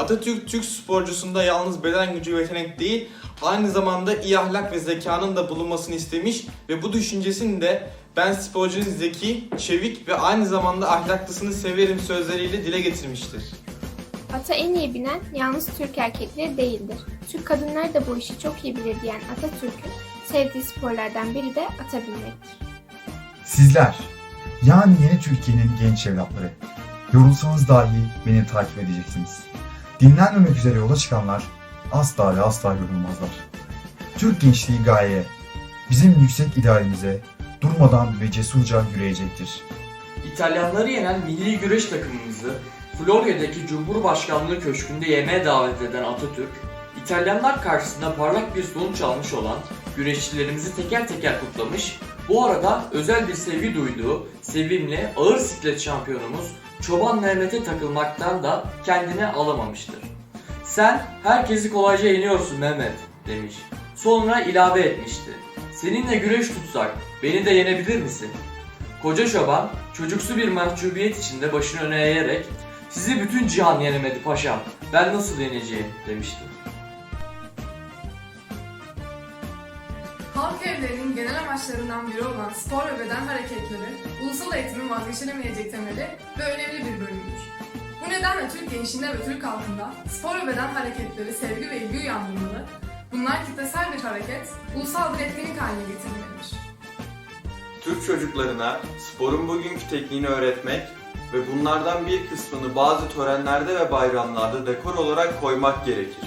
Atatürk Türk sporcusunda yalnız beden gücü ve yetenek değil, aynı zamanda iyi ahlak ve zekanın da bulunmasını istemiş ve bu düşüncesini de ben sporcunun zeki, çevik ve aynı zamanda ahlaklısını severim sözleriyle dile getirmiştir. Ata en iyi binen yalnız Türk erkekleri değildir. Türk kadınları da bu işi çok iyi bilir diyen Atatürk'ün sevdiği sporlardan biri de ata binmektir. Sizler, yani yeni Türkiye'nin genç evlatları, yorulsanız dahi beni takip edeceksiniz. Dinlenmemek üzere yola çıkanlar asla ve asla yorulmazlar. Türk gençliği gaye, bizim yüksek idealimize durmadan ve cesurca yürüyecektir. İtalyanları yenen milli güreş takımımızı Florya'daki Cumhurbaşkanlığı Köşkü'nde yemeğe davet eden Atatürk, İtalyanlar karşısında parlak bir sonuç almış olan güreşçilerimizi teker teker kutlamış, bu arada özel bir sevgi duyduğu sevimli ağır siklet şampiyonumuz Çoban Mehmet'e takılmaktan da kendini alamamıştır. Sen herkesi kolayca yeniyorsun Mehmet demiş. Sonra ilave etmişti. Seninle güreş tutsak beni de yenebilir misin? Koca çoban çocuksu bir mahcubiyet içinde başını öne eğerek sizi bütün cihan yenemedi paşam ben nasıl yeneceğim demişti. Evlerinin genel amaçlarından biri olan spor ve beden hareketleri, ulusal eğitimin vazgeçilemeyecek temeli ve önemli bir bölümüdür. Bu nedenle Türk gençliğinde ve Türk halkında spor ve beden hareketleri sevgi ve ilgi uyandırmalı, bunlar kitlesel bir hareket, ulusal bir etkinlik haline getirilmelidir. Türk çocuklarına sporun bugünkü tekniğini öğretmek ve bunlardan bir kısmını bazı törenlerde ve bayramlarda dekor olarak koymak gerekir.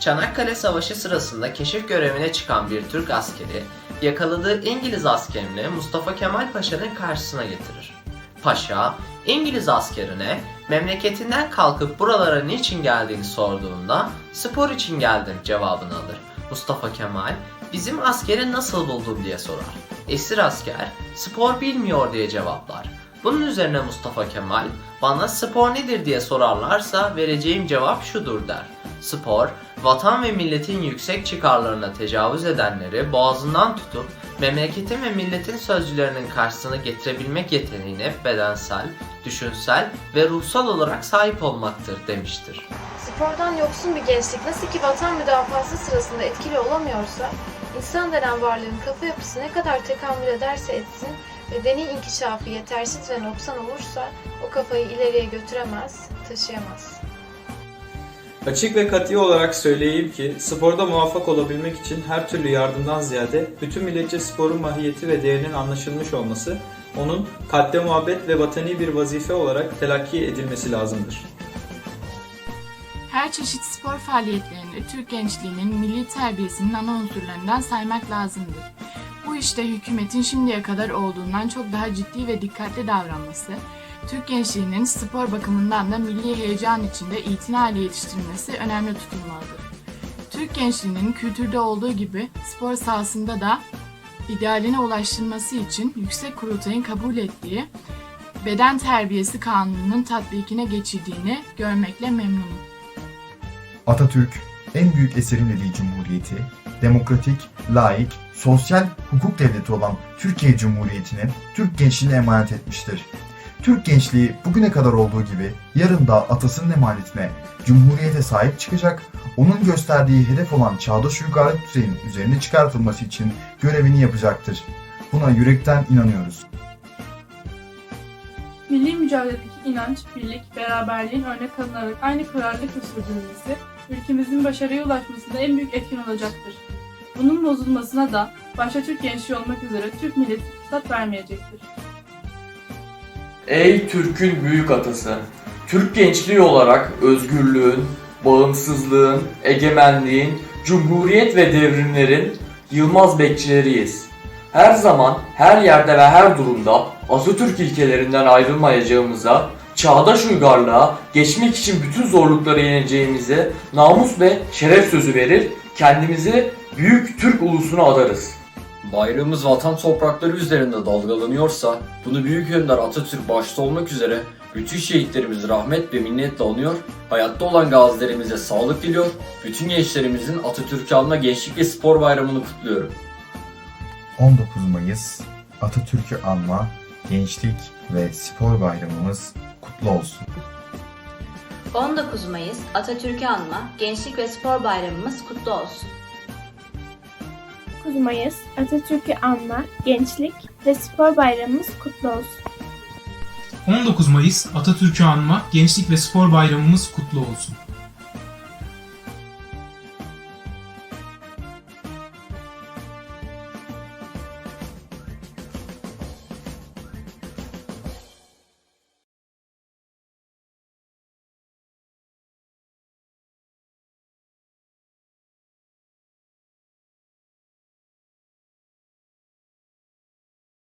Çanakkale Savaşı sırasında keşif görevine çıkan bir Türk askeri yakaladığı İngiliz askerini Mustafa Kemal Paşa'nın karşısına getirir. Paşa, İngiliz askerine memleketinden kalkıp buralara niçin geldiğini sorduğunda spor için geldim cevabını alır. Mustafa Kemal, bizim askeri nasıl buldun diye sorar. Esir asker, spor bilmiyor diye cevaplar. Bunun üzerine Mustafa Kemal, bana spor nedir diye sorarlarsa vereceğim cevap şudur der. Spor, vatan ve milletin yüksek çıkarlarına tecavüz edenleri boğazından tutup memleketin ve milletin sözcülerinin karşısına getirebilmek yeteneğine bedensel, düşünsel ve ruhsal olarak sahip olmaktır demiştir. Spordan yoksun bir gençlik nasıl ki vatan müdafası sırasında etkili olamıyorsa, insan denen varlığın kafa yapısı ne kadar tekamül ederse etsin, bedeni inkişafı yetersiz ve noksan olursa o kafayı ileriye götüremez, taşıyamaz. Açık ve katı olarak söyleyeyim ki sporda muvaffak olabilmek için her türlü yardımdan ziyade bütün milletçe sporun mahiyeti ve değerinin anlaşılmış olması, onun kalpte muhabbet ve vatani bir vazife olarak telakki edilmesi lazımdır. Her çeşit spor faaliyetlerini Türk gençliğinin milli terbiyesinin ana unsurlarından saymak lazımdır. Bu işte hükümetin şimdiye kadar olduğundan çok daha ciddi ve dikkatli davranması, Türk gençliğinin spor bakımından da milli heyecan içinde itinayla yetiştirilmesi önemli tutulmalıdır. Türk gençliğinin kültürde olduğu gibi spor sahasında da idealine ulaştırması için Yüksek Kurultay'ın kabul ettiği beden terbiyesi kanununun tatbikine geçildiğini görmekle memnunum. Atatürk, en büyük eserim dediği cumhuriyeti, demokratik, laik, sosyal hukuk devleti olan Türkiye Cumhuriyeti'ni Türk gençliğine emanet etmiştir. Türk gençliği bugüne kadar olduğu gibi yarın da atasının emanetine, cumhuriyete sahip çıkacak, onun gösterdiği hedef olan çağdaş uygarlık düzeyinin üzerine çıkartılması için görevini yapacaktır. Buna yürekten inanıyoruz. Milli mücadeledeki inanç, birlik, beraberliğin örnek alınarak aynı kararlılıkla sürdürülmesi, ülkemizin başarıya ulaşmasında en büyük etken olacaktır. Bunun bozulmasına da başta Türk gençliği olmak üzere Türk milleti fırsat vermeyecektir. Ey Türk'ün büyük atası! Türk gençliği olarak özgürlüğün, bağımsızlığın, egemenliğin, cumhuriyet ve devrimlerin yılmaz bekçileriyiz. Her zaman, her yerde ve her durumda Atatürk ilkelerinden ayrılmayacağımıza, çağdaş uygarlığa geçmek için bütün zorlukları yeneceğimize namus ve şeref sözü verir, kendimizi büyük Türk ulusuna adarız. Bayrağımız vatan toprakları üzerinde dalgalanıyorsa bunu büyük önder Atatürk başta olmak üzere bütün şehitlerimizi rahmet ve minnetle anıyor, hayatta olan gazilerimize sağlık diliyor, bütün gençlerimizin Atatürk'ü anma gençlik ve spor bayramını kutluyorum. 19 Mayıs Atatürk'ü anma, gençlik ve spor bayramımız kutlu olsun. 19 Mayıs Atatürk'ü anma Gençlik ve Spor Bayramımız kutlu olsun. 9 Mayıs Atatürk'ü anma, gençlik ve spor bayramımız kutlu olsun. 19 Mayıs Atatürk'ü anma Gençlik ve Spor Bayramımız kutlu olsun.